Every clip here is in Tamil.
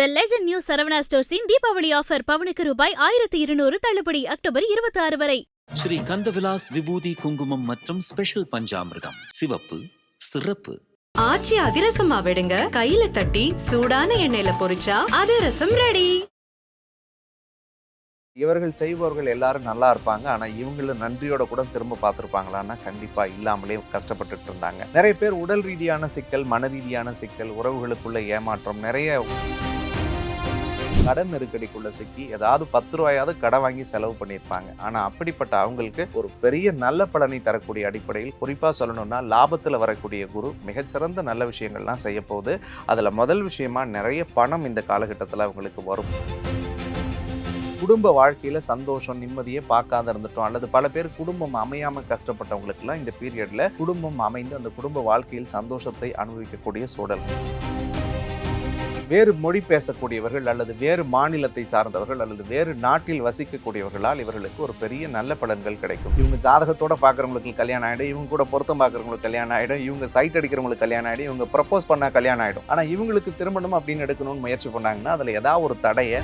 த லெஜண்ட் நியூ சரவணா ஸ்டோர்ஸின் தீபாவளி ஆஃபர் பவனுக்கு ரூபாய் ஆயிரத்தி இருநூறு தள்ளுபடி அக்டோபர் இருபத்தி ஆறு வரை. ஸ்ரீ கந்தவிலாஸ் விபூதி குங்குமம் மற்றும் ஸ்பெஷல் பஞ்சாமிர்தம். சிவப்பு சிறப்பு. ஆச்சி அதிரசமா விடுங்க. கையில தட்டி சூடான எண்ணெயில பொரிச்சா அதிரசம் ரெடி இவர்கள் செய்பவர்கள் எல்லாரும் நல்லா இருப்பாங்க. ஆனா இவங்கள நன்றியோட கூட திரும்ப பார்த்துருப்பாங்களான்னா கண்டிப்பா இல்லாமலே கஷ்டப்பட்டுட்டு இருந்தாங்க. நிறைய பேர் உடல் ரீதியான சிக்கல் மன ரீதியான சிக்கல் உறவுகளுக்குள்ள ஏமாற்றம் நிறைய கடன் நெருக்கடிக்குள்ள சிக்கி ஏதாவது பத்து ரூபாயாவது கடன் வாங்கி செலவு பண்ணியிருப்பாங்க. ஆனா அப்படிப்பட்ட அவங்களுக்கு ஒரு பெரிய நல்ல பலனை தரக்கூடிய அடிப்படையில் குறிப்பா சொல்லணும்னா லாபத்துல வரக்கூடிய குரு மிகச்சிறந்த நல்ல விஷயங்கள்லாம் செய்ய போகுது. அதுல முதல் விஷயமா நிறைய பணம் இந்த காலகட்டத்தில் அவங்களுக்கு வரும். குடும்ப வாழ்க்கையில் சந்தோஷம் நிம்மதியே பார்க்காத இருந்துட்டோம். அல்லது பல பேர் குடும்பம் அமையாம கஷ்டப்பட்டவங்களுக்குலாம் இந்த பீரியட்ல குடும்பம் அமைந்து அந்த குடும்ப வாழ்க்கையில் சந்தோஷத்தை அனுபவிக்கக்கூடிய சூழல். வேறு மொழி பேசக்கூடியவர்கள் அல்லது வேறு மாநிலத்தை சார்ந்தவர்கள் அல்லது வேறு நாட்டில் வசிக்கக்கூடியவர்களால் இவர்களுக்கு ஒரு பெரிய நல்ல பலன்கள் கிடைக்கும். இவங்க ஜாதகத்தோட பார்க்குறவங்களுக்கு கல்யாணம் ஆகிடும் இவங்க கூட பொருத்தம் பார்க்குறவங்களுக்கு கல்யாணம் ஆகிடும் இவங்க சைட் அடிக்கிறவங்களுக்கு கல்யாணம் ஆகிடும் இவங்க ப்ரப்போஸ் பண்ணால் கல்யாணம் ஆகிடும் ஆனால் இவங்களுக்கு திருமணம் அப்படின்னு எடுக்கணும்னு முயற்சி பண்ணாங்கன்னா அதில் ஏதாவது ஒரு தடையை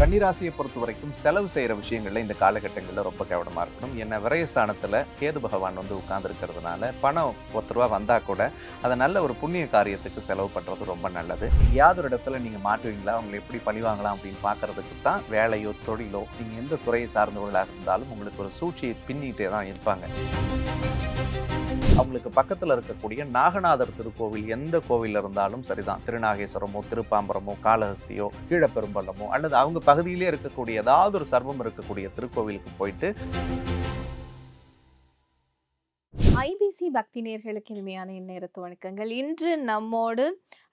கன்னிராசியை பொறுத்த வரைக்கும் செலவு செய்கிற விஷயங்களில் இந்த காலகட்டங்களில் ரொம்ப கவனமாக இருக்கணும். என்ன விரயஸ்தானத்தில் கேது பகவான் வந்து உட்கார்ந்துருக்கிறதுனால பணம் பத்து ரூபா வந்தால் கூட அதை நல்ல ஒரு புண்ணிய காரியத்துக்கு செலவு பண்ணுறது ரொம்ப நல்லது. யாதொரு இடத்துல நீங்கள் மாட்டுவீங்களா? அவங்களை எப்படி பழிவாங்கலாம் அப்படின்னு பார்க்குறதுக்கு தான் வேலையோ தொழிலோ நீங்கள் எந்த துறையை சார்ந்தவர்களாக இருந்தாலும் உங்களுக்கு ஒரு சூழ்ச்சியை பின்னிட்டே தான் இருப்பாங்க. அவங்களுக்கு பக்கத்தில் இருக்கக்கூடிய நாகநாதர் திருக்கோவில் எந்த கோவில் இருந்தாலும் சரிதான். திருநாகேஸ்வரமோ திருப்பாம்பரமோ காளஹஸ்தியோ கீழப்பெரும்பள்ளமோ அல்லது அவங்க பகுதியிலே இருக்கக்கூடிய ஏதாவது ஒரு சர்வம் இருக்கக்கூடிய திருக்கோவிலுக்கு போயிட்டு ஐபிசி பக்தி நேர்களுக்கு இனிமையான இந்நேரத்து வணக்கங்கள். இன்று நம்மோடு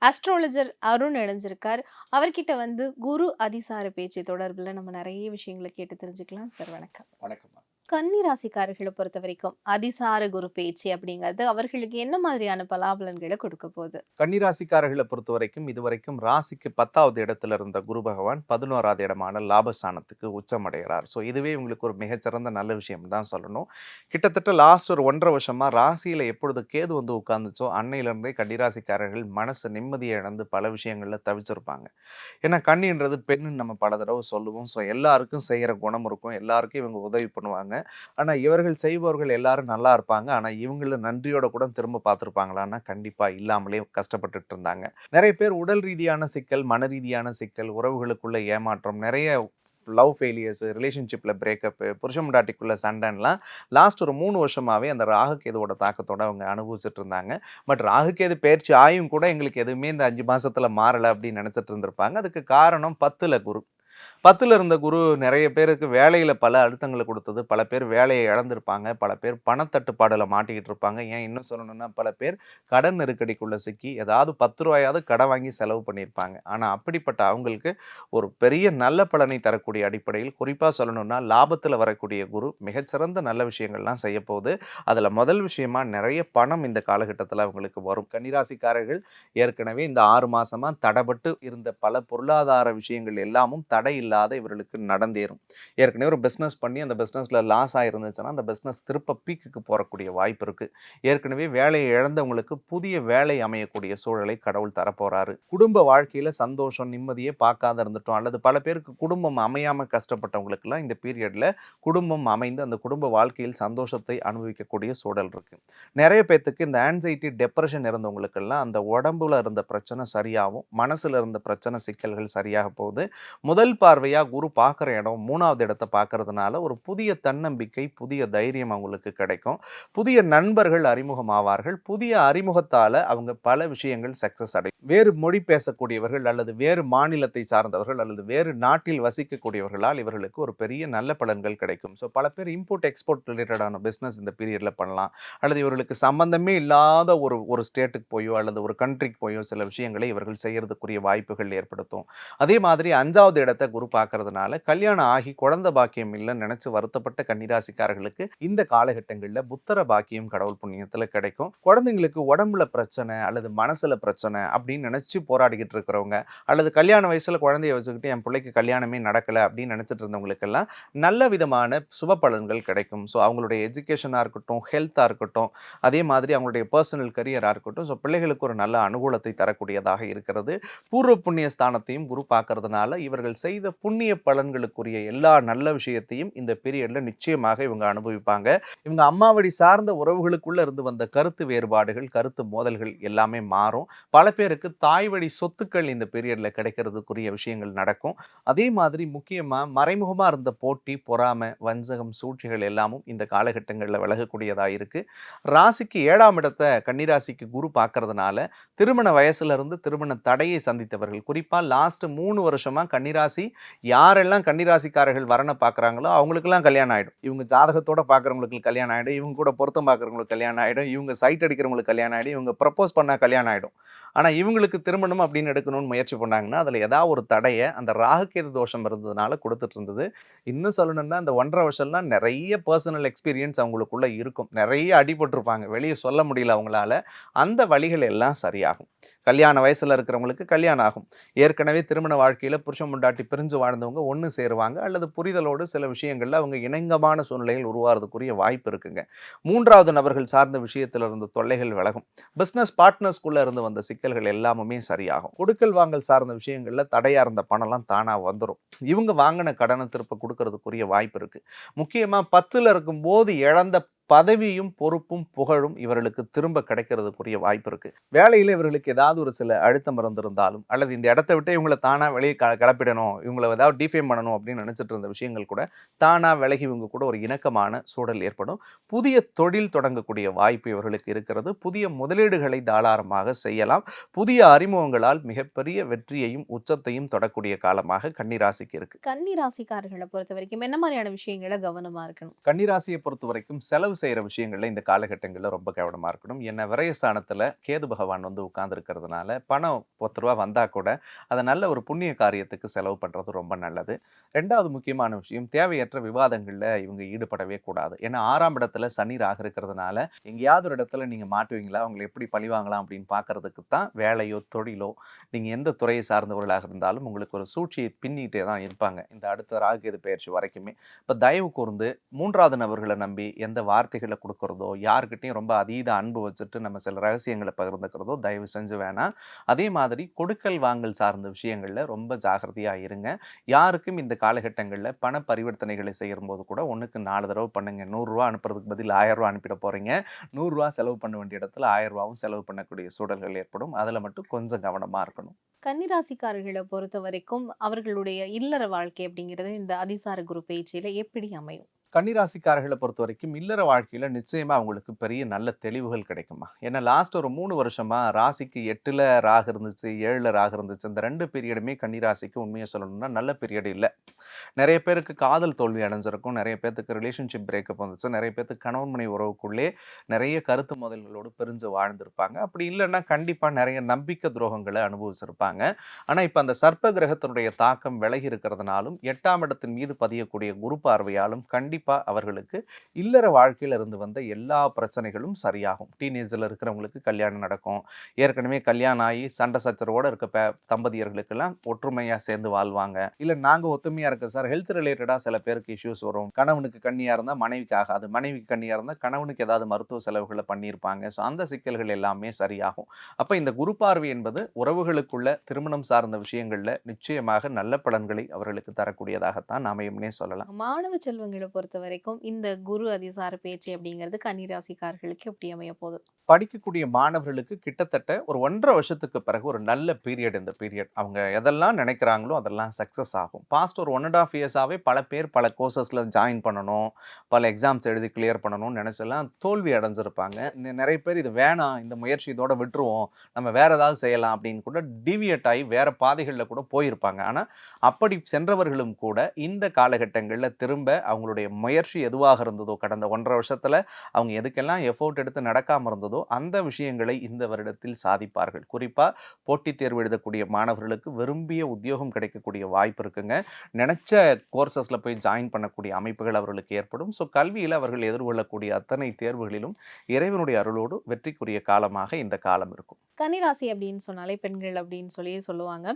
அஸ்ட்ராலஜர் அருண் இணைஞ்சிருக்கார். அவர்கிட்ட வந்து குரு அதிசார பேச்சு தொடர்புல நம்ம நிறைய விஷயங்களை கேட்டு தெரிஞ்சுக்கலாம். சார் வணக்கம். வணக்கம் கன்னி ராசிக்காரர்களை பொறுத்த வரைக்கும் அதிசார குரு பேச்சு அப்படிங்கிறது அவர்களுக்கு என்ன மாதிரியான பலாபலன்களை கொடுக்க போகுது? கன்னிராசிக்காரர்களை பொறுத்த வரைக்கும் இதுவரைக்கும் ராசிக்கு பத்தாவது இடத்துல இருந்த குரு பகவான் பதினோராவது இடமான லாபஸ்தானத்துக்கு உச்சமடைகிறார். ஸோ இதுவே உங்களுக்கு ஒரு மிகச்சிறந்த நல்ல விஷயம் தான் சொல்லணும். கிட்டத்தட்ட லாஸ்ட் ஒரு ஒன்றரை வருஷமா ராசியில எப்பொழுது கேது வந்து உட்கார்ந்துச்சோ அன்னையிலிருந்தே கன்னிராசிக்காரர்கள் மனசு நிம்மதியை இழந்து பல விஷயங்கள்ல தவிச்சிருப்பாங்க. ஏன்னா கண்ணின்றது பெண்ணுன்னு நம்ம பல தடவை சொல்லுவோம். ஸோ எல்லாருக்கும் செய்கிற குணம் இருக்கும். எல்லாருக்கும் இவங்க உதவி பண்ணுவாங்க. ஆனால் இவர்கள் செய்பவர்கள் எல்லாரும் நல்லா இருப்பாங்க. ஆனால் இவங்கள நன்றியோட கூட திரும்ப பார்த்துருப்பாங்களான்னா கண்டிப்பாக இல்லாமலே கஷ்டப்பட்டுட்டு இருந்தாங்க. நிறைய பேர் உடல் ரீதியான சிக்கல் மன ரீதியான சிக்கல் உறவுகளுக்குள்ள ஏமாற்றம் நிறைய லவ் ஃபெயிலியர்ஸ் ரிலேஷன்ஷிப்பில் பிரேக்கப்பு புருஷன் முண்டாட்டிக்குள்ள சண்டைன்லாம் லாஸ்ட் ஒரு மூணு வருஷமாகவே அந்த ராகுகேதுவோட தாக்கத்தோடு அவங்க அனுபவிச்சுட்டு இருந்தாங்க. பட் ராகுகேது பயிற்சி ஆயும் கூட எங்களுக்கு எதுவுமே இந்த அஞ்சு மாதத்தில் மாறலை அப்படின்னு நினச்சிட்டு இருந்திருப்பாங்க. அதுக்கு காரணம் பத்தில் குரு. பத்தில் இருந்த குரு நிறைய பேருக்கு வேலையில் பல அழுத்தங்களை கொடுத்தது. பல பேர் வேலையை இழந்திருப்பாங்க. பல பேர் பணத்தட்டுப்பாடில் மாட்டிக்கிட்டு இருப்பாங்க. ஏன் இன்னும் சொல்லணும்னா பல பேர் கடன் நெருக்கடிக்குள்ளே சிக்கி ஏதாவது பத்து ரூபாயாவது கடன் வாங்கி செலவு பண்ணியிருப்பாங்க. ஆனால் அப்படிப்பட்ட அவங்களுக்கு ஒரு பெரிய நல்ல பலனை தரக்கூடிய அடிப்படையில் குறிப்பாக சொல்லணும்னா லாபத்தில் வரக்கூடிய குரு மிகச்சிறந்த நல்ல விஷயங்கள்லாம் செய்ய போகுது அதில் முதல் விஷயமா நிறைய பணம் இந்த காலகட்டத்தில் அவங்களுக்கு வரும். கன்னிராசிக்காரர்கள் ஏற்கனவே இந்த ஆறு மாதமாக தடைபட்டு இருந்த பல பொருளாதார விஷயங்கள் எல்லாமும் தடை இல்லாத இவர்களுக்கு நடந்தேறும். ஏற்கனவே ஒரு பிஸ்னஸ் பண்ணி அந்த பிஸ்னஸில் லாஸ் ஆகிருந்துச்சுன்னா அந்த பிஸ்னஸ் திருப்ப பீக்குக்கு போறக்கூடிய வாய்ப்பு இருக்குது ஏற்கனவே வேலையை இழந்தவங்களுக்கு புதிய வேலை அமையக்கூடிய சூழலை கடவுள் தரப்போறாரு. குடும்ப வாழ்க்கையில சந்தோஷம் நிம்மதியே பார்க்காத இருந்துட்டோம். அல்லது பல பேருக்கு குடும்பம் அமையாம கஷ்டப்பட்டவங்களுக்குலாம் இந்த பீரியட்ல குடும்பம் அமைந்து அந்த குடும்ப வாழ்க்கையில் சந்தோஷத்தை அனுபவிக்கக்கூடிய சூழல் இருக்கு. நிறைய பேர்த்துக்கு இந்த ஆன்சைட்டி டெப்ரெஷன் இருந்தவங்களுக்கெல்லாம் அந்த உடம்புல இருந்த பிரச்சனை சரியாகும். மனசுல இருந்த பிரச்சனை சிக்கல்கள் சரியாக போகுது. முதல் பார்வை பார்வையா குரு பார்க்குற இடம் மூணாவது இடத்தை பார்க்கறதுனால ஒரு புதிய தன்னம்பிக்கை புதிய தைரியம் அவங்களுக்கு கிடைக்கும். புதிய நண்பர்கள் அறிமுகமாவார்கள் புதிய அறிமுகத்தால் அவங்க பல விஷயங்கள் சக்சஸ் அடையும் வேறு மொழி பேசக்கூடியவர்கள் அல்லது வேறு மாநிலத்தை சார்ந்தவர்கள் அல்லது வேறு நாட்டில் வசிக்கக்கூடியவர்களால் இவர்களுக்கு ஒரு பெரிய நல்ல பலன்கள் கிடைக்கும். ஸோ பல பேர் இம்போர்ட் எக்ஸ்போர்ட் ரிலேட்டடான பிஸ்னஸ் இந்த பீரியட்ல பண்ணலாம். அல்லது இவர்களுக்கு சம்பந்தமே இல்லாத ஒரு ஒரு ஸ்டேட்டுக்கு போயோ அல்லது ஒரு கண்ட்ரிக்கு போயோ சில விஷயங்களை இவர்கள் செய்யறதுக்குரிய வாய்ப்புகள் ஏற்படுத்தும். அதே மாதிரி அஞ்சாவது இடத்த குரு குரு பார்க்கறதுனால கல்யாணம் ஆகி குழந்தை பாக்கியம் இல்லைன்னு நினைச்சு வருத்தப்பட்ட கன்னிராசிக்காரர்களுக்கு இந்த காலகட்டங்களில் புத்தர பாக்கியம் கடவுள் புண்ணியத்தில் கிடைக்கும். குழந்தைங்களுக்கு உடம்புல பிரச்சனை அல்லது மனசுல பிரச்சனை அப்படின்னு நினைச்சு போராடிக்கிட்டு இருக்கிறவங்க அல்லது கல்யாண வயசுல குழந்தைய வச்சுக்கிட்டு என் பிள்ளைக்கு கல்யாணமே நடக்கலை அப்படின்னு நினைச்சிட்டு இருந்தவங்களுக்கெல்லாம் நல்ல விதமான சுப பலன்கள் கிடைக்கும். ஸோ அவங்களுடைய எஜுகேஷனாக இருக்கட்டும் ஹெல்த்தாக இருக்கட்டும் அதே மாதிரி அவங்களுடைய பர்சனல் கரியராக இருக்கட்டும் ஸோ பிள்ளைகளுக்கு ஒரு நல்ல அனுகூலத்தை தரக்கூடியதாக இருக்கிறது. பூர்வ புண்ணிய ஸ்தானத்தையும் குரு பார்க்கறதுனால இவர்கள் செய்த புண்ணிய பலன்களுக்குரிய எல்லா நல்ல விஷயத்தையும் இந்த பீரியட்ல நிச்சயமாக இவங்க அனுபவிப்பாங்க. இவங்க அம்மாவடி சார்ந்த உறவுகளுக்குள்ள இருந்து வந்த கருத்து வேறுபாடுகள் கருத்து மோதல்கள் எல்லாமே மாறும். பல பேருக்கு தாய் வழி சொத்துக்கள் இந்த பீரியட்ல கிடைக்கிறதுக்குரிய விஷயங்கள் நடக்கும். அதே மாதிரி முக்கியமா மறைமுகமா இருந்த போட்டி பொறாமை வஞ்சகம் சூழ்ச்சிகள் எல்லாமும் இந்த காலகட்டங்களில் விலகக்கூடியதா இருக்கு. ராசிக்கு ஏழாம் இடத்தை கன்னிராசிக்கு குரு பார்க்கறதுனால திருமண வயசுல இருந்து திருமண தடையை சந்தித்தவர்கள் குறிப்பா லாஸ்ட் மூணு வருஷமா கன்னிராசி யாரெல்லாம் கன்னிராசிக்காரர்கள் வரனை பார்க்குறாங்களோ அவங்களுக்கெல்லாம் கல்யாணம் ஆயிடும். இவங்க ஜாதகத்தோட பார்க்குறவங்களுக்கு கல்யாணம் ஆகிடும் இவங்க கூட பொருத்தம் பார்க்குறவங்களுக்கு கல்யாணம் ஆகிடும் இவங்க சைட் அடிக்கிறவங்களுக்கு கல்யாணம் ஆகிடும் இவங்க ப்ரப்போஸ் பண்ணா கல்யாணம் ஆயிடும். ஆனால் இவங்களுக்கு திருமணம் அப்படின்னு எடுக்கணும்னு முயற்சி பண்ணாங்கன்னா அதில் ஏதாவது ஒரு தடையை அந்த ராகுகேது தோஷம் இருந்ததுனால கொடுத்துட்டு இருந்தது. இன்னும் சொல்லணும்னா அந்த ஒன்றரை வருஷம்லாம் நிறைய பர்சனல் எக்ஸ்பீரியன்ஸ் அவங்களுக்குள்ளே இருக்கும். நிறைய அடிபட்டிருப்பாங்க. வெளியே சொல்ல முடியல அவங்களால. அந்த வழிகள் எல்லாம் சரியாகும். கல்யாண வயசில் இருக்கிறவங்களுக்கு கல்யாணம் ஆகும். ஏற்கனவே திருமண வாழ்க்கையில் புருஷன் முண்டாட்டி பிரிஞ்சு வாழ்ந்தவங்க ஒன்று சேருவாங்க. அல்லது புரிதலோடு சில விஷயங்களில் அவங்க இணங்கமான சூழ்நிலைகள் உருவாகிறதுக்குரிய வாய்ப்பு இருக்குங்க. மூன்றாவது நபர்கள் சார்ந்த விஷயத்தில் இருந்து தொல்லைகள் விலகும். பிஸ்னஸ் பார்ட்னர்ஸ்குள்ளே இருந்து வந்த சிக்கல் சிக்கல்கள் எல்லாமுமே சரியாகும். கொடுக்கல் வாங்கல் சார்ந்த விஷயங்கள்ல தடையாக இருந்த பணம்லாம் தானாக வந்துடும் இவங்க வாங்கின கடனை திருப்ப கொடுக்கறதுக்குரிய வாய்ப்பு இருக்கு. முக்கியமாக பத்தில் இருக்கும்போது இழந்த பதவியும் பொறுப்பும் புகழும் இவர்களுக்கு திரும்ப கிடைக்கிறதுக்குரிய வாய்ப்பு இருக்கு. வேலையில இவர்களுக்கு ஏதாவது ஒரு சில அழுத்தம் இருந்திருந்தாலும் அல்லது இந்த இடத்த விட்டு இவங்களை தானா வெளியே க கிளப்பிடணும் இவங்களை ஏதாவது டிஃபேம் பண்ணணும் அப்படின்னு நினைச்சிட்டு இருந்த விஷயங்கள் கூட தானா விலகி இவங்க கூட ஒரு இணக்கமான சூழல் ஏற்படும். புதிய தொழில் தொடங்கக்கூடிய வாய்ப்பு இவர்களுக்கு இருக்கிறது. புதிய முதலீடுகளை தாராளமாக செய்யலாம். புதிய அறிமுகங்களால் மிகப்பெரிய வெற்றியையும் உச்சத்தையும் தொடக்கூடிய காலமாக கன்னிராசிக்கு இருக்கு. கன்னி ராசிக்காரர்களை பொறுத்த வரைக்கும் என்ன மாதிரியான விஷயங்களை கவனமா இருக்கணும்? கன்னிராசியை பொறுத்த வரைக்கும் செலவு செய்கிற விஷயங்களில் இந்த காலகட்டங்களில் ரொம்ப கவனமாக இருக்கணும். என்ன விரயஸ்தானத்தில் கேது பகவான் வந்து உட்கார்ந்துருக்கிறதுனால பணம் பத்து ரூபா வந்தால் கூட அதை நல்ல ஒரு புண்ணிய காரியத்துக்கு செலவு பண்ணுறது ரொம்ப நல்லது. ரெண்டாவது முக்கியமான விஷயம் தேவையற்ற விவாதங்களில் இவங்க ஈடுபடவே கூடாது. ஏன்னா ஆறாம் இடத்துல சனி ராக இருக்கிறதுனால எங்கேயாவது ஒரு இடத்துல நீங்கள் மாட்டுவீங்களா? அவங்களை எப்படி பழிவாங்கலாம் அப்படின்னு பார்க்கறதுக்கு தான் வேலையோ தொழிலோ நீங்கள் எந்த துறையை சார்ந்தவர்களாக இருந்தாலும் உங்களுக்கு ஒரு சூழ்ச்சியை பின்னிட்டே தான் இருப்பாங்க. இந்த அடுத்த ராகுகேது பயிற்சி வரைக்குமே. இப்போ தயவு கூர்ந்து மூன்றாவது நபர்களை நம்பி எந்த வார்த்தைகளை கொடுக்கறதோ யாருக்கிட்டையும் ரொம்ப அதீத அன்பு வச்சுட்டு நம்ம சில ரகசியங்களை பகிர்ந்துக்கிறதோ தயவு செஞ்சு வேணாம். அதே மாதிரி கொடுக்கல் வாங்கல் சார்ந்த விஷயங்களில் ரொம்ப ஜாகிரதையாக இருங்க. யாருக்கும் இந்த காலகட்டங்களில் பண பரிவர்த்தனைகளை செய்யும்போது கூட ஒன்றுக்கு நாலு தடவை பண்ணுங்க. நூறுரூவா அனுப்புறதுக்கு பதில் ஆயிரம் அனுப்பிட போகிறீங்க நூறுரூவா செலவு பண்ண வேண்டிய இடத்துல ஆயிரரூவாவும் செலவு பண்ணக்கூடிய சூழல்கள் ஏற்படும். அதில் மட்டும் கொஞ்சம் கவனமாக இருக்கணும். கன்னிராசிக்காரர்களை பொறுத்த வரைக்கும் அவர்களுடைய இல்லற வாழ்க்கை அப்படிங்கிறது இந்த அதிசார குரு பேச்சியில் எப்படி அமையும்? கன்னிராசிக்காரர்களை பொறுத்த வரைக்கும் இல்லற வாழ்க்கையில் நிச்சயமாக அவங்களுக்கு பெரிய நல்ல தெளிவுகள் கிடைக்குமா ஏன்னா லாஸ்ட் ஒரு மூணு வருஷமாக ராசிக்கு எட்டில் ராகு இருந்துச்சு ஏழில் ராகு இருந்துச்சு. இந்த ரெண்டு பீரியடுமே கன்னிராசிக்கு உண்மையை சொல்லணும்னா நல்ல பீரியட் இல்லை. நிறைய பேருக்கு காதல் தோல்வி அடைஞ்சிருக்கும். நிறைய பேர்த்துக்கு ரிலேஷன்ஷிப் பிரேக்கப் வந்துச்சு. நிறைய பேர்த்துக்கு கணவன் மனை உறவுக்குள்ளே நிறைய கருத்து முதல்களோடு பிரிஞ்சு வாழ்ந்திருப்பாங்க. அப்படி இல்லைன்னா கண்டிப்பாக நிறைய நம்பிக்கை துரோகங்களை அனுபவிச்சிருப்பாங்க. ஆனால் இப்போ அந்த சர்ப்ப கிரகத்தினுடைய தாக்கம் விலகி இருக்கிறதுனாலும் எட்டாம் இடத்தின் மீது பதியக்கூடிய குரு பார்வையாலும் கண்டிப்பாக அவர்களுக்கு இல்லற வாழ்க்கையில இருந்து வந்த எல்லா பிரச்சனைகளும் சரியாகும். டீனேஜில் இருக்கிறவங்களுக்கு கல்யாணம் நடக்கும். ஏற்கனவே கல்யாணம் ஆகி சண்டை சச்சரவோட இருக்க தம்பதியர்களுக்கெல்லாம் ஒற்றுமையாக சேர்ந்து வாழ்வாங்க. இல்லை நாங்கள் ஒத்துமையாக இருக்க சார் ஹெல்த் ரிலேட்டடாக சில பேருக்கு இஷ்யூஸ் வரும். கணவனுக்கு கண்ணியாக இருந்தால் மனைவிக்கு ஆகாது. மனைவிக்கு கண்ணியாக இருந்தால் கணவனுக்கு ஏதாவது மருத்துவ செலவுகளை பண்ணியிருப்பாங்க. ஸோ அந்த சிக்கல்கள் எல்லாமே சரியாகும். அப்போ இந்த குரு பார்வை என்பது உறவுகளுக்குள்ள திருமணம் சார்ந்த விஷயங்களில் நிச்சயமாக நல்ல பலன்களை அவர்களுக்கு தரக்கூடியதாகத்தான் அமையும்னே சொல்லலாம். மாணவ செல்வங்களை பொறுத்த பொறுத்த வரைக்கும் இந்த குரு அதிசார பேச்சு அப்படிங்கிறது கன்னிராசிக்காரர்களுக்கு எப்படி அமைய போகுது படிக்கக்கூடிய மாணவர்களுக்கு கிட்டத்தட்ட ஒரு ஒன்றரை வருஷத்துக்கு பிறகு ஒரு நல்ல பீரியட் இந்த பீரியட் அவங்க எதெல்லாம் நினைக்கிறாங்களோ அதெல்லாம் சக்ஸஸ் ஆகும் பாஸ்ட் ஒரு ஒன் அண்ட் ஆஃப் இயர்ஸாகவே பல பேர் பல கோர்சஸில் ஜாயின் பண்ணணும், பல எக்ஸாம்ஸ் எழுதி கிளியர் பண்ணணும்னு நினச்செல்லாம் தோல்வி அடைஞ்சிருப்பாங்க. இந்த நிறைய பேர் இது வேணாம், இந்த முயற்சி இதோட விட்டுருவோம். நம்ம வேற ஏதாவது செய்யலாம் அப்படின்னு கூட டிவியட் ஆகி வேற பாதைகளில் கூட போயிருப்பாங்க. ஆனால் அப்படி சென்றவர்களும் கூட இந்த காலகட்டங்களில் திரும்ப அவங்களுடைய முயற்சி எதுவாக இருந்ததோ, கடந்த ஒன்றரை வருஷத்தில் அவங்க எதுக்கெல்லாம் எஃபோர்ட் எடுத்து நடக்காமல் இருந்ததோ, அந்த விஷயங்களை இந்த வருடத்தில் சாதிப்பார்கள். குறிப்பாக போட்டித் தேர்வு எழுதக்கூடிய மாணவர்களுக்கு விரும்பிய உத்தியோகம் கிடைக்கக்கூடிய வாய்ப்பு இருக்குங்க. நினச்ச கோர்சஸில் போய் ஜாயின் பண்ணக்கூடிய அமைப்புகள் அவர்களுக்கு ஏற்படும். ஸோ கல்வியில் அவர்கள் எதிர்கொள்ளக்கூடிய அத்தனை தேர்வுகளிலும் இறைவனுடைய அருளோடு வெற்றிக்குரிய காலமாக இந்த காலம் இருக்கும். கன்னிராசி அப்படின்னு சொன்னாலே பெண்கள் அப்படின்னு சொல்லி சொல்லுவாங்க.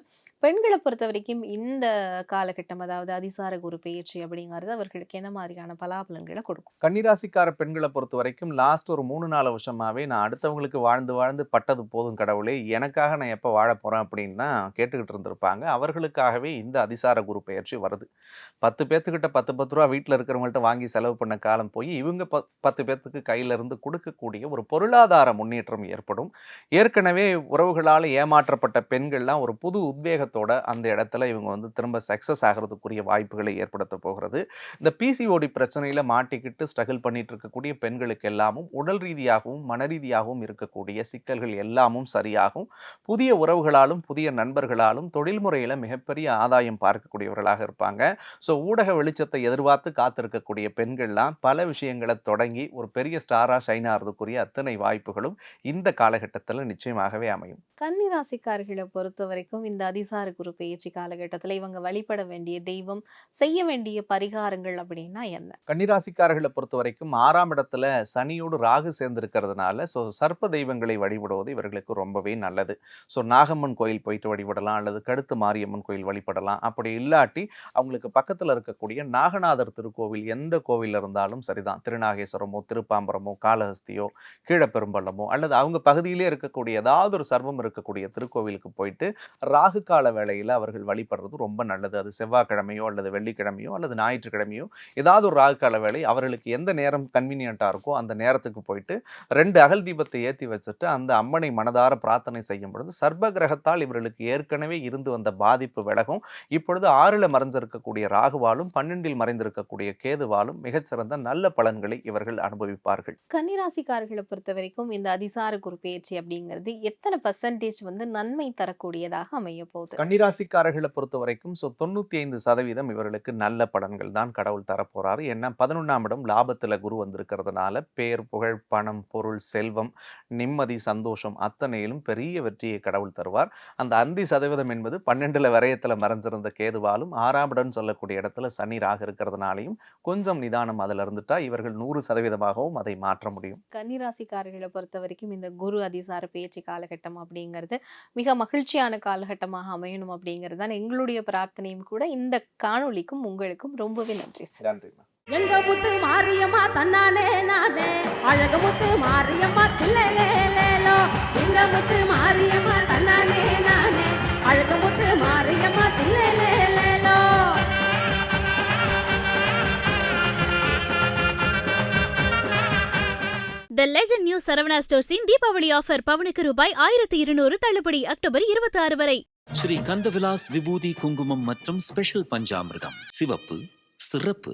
பெண்களை பொறுத்த வரைக்கும் இந்த காலகட்டம் அதாவது அதிசார குரு பெயர்ச்சி அப்படிங்கிறது அவர்களுக்கு என்ன மாதிரி மாதிரியான பலாபலன்களை கொடுக்கும்? கன்னிராசிக்கார பெண்களை பொறுத்த வரைக்கும் லாஸ்ட் ஒரு 3, 4 வருஷமாவே நான் அடுத்தவங்களுக்கு வாழ்ந்து வாழ்ந்து பட்டது போதும் கடவுளே! எனக்காக நான் எப்போ வாழ போறேன் அப்படின்னு தான் கேட்டுக்கிட்டு இருந்திருப்பாங்க. அவர்களுக்காகவே இந்த அதிசார குரு பெயர்ச்சி வருது. 10 பேத்துக்கிட்ட பத்து பத்து ரூபா வீட்டில் இருக்கிறவங்கள்ட்ட வாங்கி செலவு பண்ண காலம் போய், இவங்க ப 10 பேத்துக்கு கையில இருந்து கொடுக்கக்கூடிய ஒரு பொருளாதார முன்னேற்றம் ஏற்படும். ஏற்கனவே உறவுகளால் ஏமாற்றப்பட்ட பெண்கள்லாம் ஒரு புது உத்வேகத்தோட அந்த இடத்துல இவங்க வந்து திரும்ப சக்சஸ் ஆகுறதுக்குரிய வாய்ப்புகளை ஏற்படுத்த போகிறது. இந்த பிசிஓ பிசிஓடி பிரச்சனையில் மாட்டிக்கிட்டு ஸ்ட்ரகிள் பண்ணிட்டு இருக்கக்கூடிய பெண்களுக்கு எல்லாமும் உடல் ரீதியாகவும், மனரீதியாகவும் இருக்கக்கூடிய சிக்கல்கள் எல்லாமும் சரியாகும். புதிய உறவுகளாலும், புதிய நண்பர்களாலும் தொழில் முறையில் மிகப்பெரிய ஆதாயம் பார்க்கக்கூடியவர்களாக இருப்பாங்க. ஸோ ஊடக வெளிச்சத்தை எதிர்பார்த்து காத்திருக்கக்கூடிய பெண்கள்லாம் பல விஷயங்களை தொடங்கி ஒரு பெரிய ஸ்டாராக ஷைன் ஆகிறதுக்குரிய அத்தனை வாய்ப்புகளும் இந்த காலகட்டத்தில் நிச்சயமாகவே அமையும். கன்னிராசிக்காரர்களை பொறுத்த வரைக்கும் இந்த அதிசார குரு பயிற்சி காலகட்டத்தில் இவங்க வழிபட வேண்டிய தெய்வம், செய்ய வேண்டிய பரிகாரங்கள் அப்படின்னா என்ன? கண்ணிராசிக்காரர்களை பொறுத்த வரைக்கும் ஆறாம் இடத்துல சனியோடு ராகு சேர்ந்திருக்கிறதுனால, ஸோ சர்ப்ப தெய்வங்களை வழிபடுவது இவர்களுக்கு ரொம்பவே நல்லது. ஸோ நாகம்மன் கோயில் போயிட்டு வழிபடலாம், அல்லது கடுத்து மாரியம்மன் கோயில் வழிபடலாம். அப்படி இல்லாட்டி அவங்களுக்கு பக்கத்தில் இருக்கக்கூடிய நாகநாதர் திருக்கோவில் எந்த கோவில் இருந்தாலும் சரிதான். திருநாகேஸ்வரமோ, திருப்பாம்பரமோ, காளஹஸ்தியோ, கீழப்பெரும்பள்ளமோ அல்லது அவங்க பகுதியிலே இருக்கக்கூடிய ஏதாவது ஒரு சர்வம் இருக்கக்கூடிய திருக்கோவிலுக்கு போயிட்டு, ராகு கால வேளையில் அவர்கள் வழிபடுறது ரொம்ப நல்லது. அது செவ்வாய்க்கிழமையோ, அல்லது வெள்ளிக்கிழமையோ, அல்லது ஞாயிற்றுக்கிழமையோ ஏதாவது ஒரு ராகு கால வேளை அவர்களுக்கு எந்த நேரம் கன்வீனியன்ட்டா இருக்கோ அந்த நேரத்துக்கு போயிட்டு 2 அகல் தீபத்தை ஏத்தி வச்சுட்டு, அந்த அம்மனை மனதார பிரார்த்தனை செய்யும் பொழுது, சர்ப்ப கிரகத்தால் இவர்களுக்கு ஏற்கனவே இருந்து வந்த பாதிப்பு விலகும். இப்பொழுது 6ல மறைஞ்சிருக்கக்கூடிய ராகுவாலும், 12ல் மறைந்திருக்கக்கூடிய கேதுவாலும் மிகச்சிறந்த நல்ல பலன்களை இவர்கள் அனுபவிப்பார்கள். கன்னிராசிக்காரர்கள பொறுத்தவரைக்கும் இந்த அதிசார குரு பெயர்ச்சி அப்படிங்கிறது எத்தன பெர்சன்டேஜ் வந்து நன்மை தரக்கூடியதாக அமையப் போகுது? கன்னிராசிக்காரர்கள பொறுத்தவரைக்கும் ஸோ 95% இவர்களுக்கு நல்ல பலன்கள் தான் கடவுள் தரப்போறாரு. ஏன்னா 11ஆம் இடம் லாபத்துல குரு வந்திருக்கிறதுனால, பேர், புகழ், பணம், பொருள், செல்வம், நிம்மதி, சந்தோஷம் அத்தனையிலும் பெரிய வெற்றியை கடவுள் தருவார். அந்த அந்தி சதவீதம் என்பது 12ல விரயத்துல மறைஞ்சிருந்த கேதுவாலும், 6ஆம் இடம் சொல்லக்கூடிய இடத்துல சனி, ராகு இருக்கிறதுனாலயும் கொஞ்சம் நிதானம் அதுல இருந்துட்டா இவர்கள் 100%ஆகவும் அதை மாற்ற முடியும். கன்னிராசிக்காரர்கள பொறுத்தவரைக்கும் இந்த குரு அதிசார பெயர்ச்சி காலகட்டம் அப்படிங்கிறது மிக மகிழ்ச்சியான காலகட்டமாக அமையணும் அப்படிங்கிறது தான் எங்களுடைய பிரார்த்தனையும் கூட. இந்த காணொளிக்கும் உங்களுக்கும் ரொம்பவே நன்றி சார். எங்க முத்து மாரியம்மா தன்னானே நானே. அழகு முத்து மாரியம்மா தில்லேலேலேலோ எங்க முத்து மாரியம்மா தன்னானே நானே. அழகு முத்து மாரியம்மா தில்லேலேலேலோ த லெஜண்ட் நியூ சரவணா ஸ்டோர்ஸின் தீபாவளி ஆஃபர் பவுனுக்கு ரூபாய் ஆயிரத்து இருநூறு தள்ளுபடி அக்டோபர் 26 வரை. ஸ்ரீ கந்தவிலாஸ் விபூதி குங்குமம் மற்றும் ஸ்பெஷல் பஞ்சாமிர்தம். சிவப்பு சிறப்பு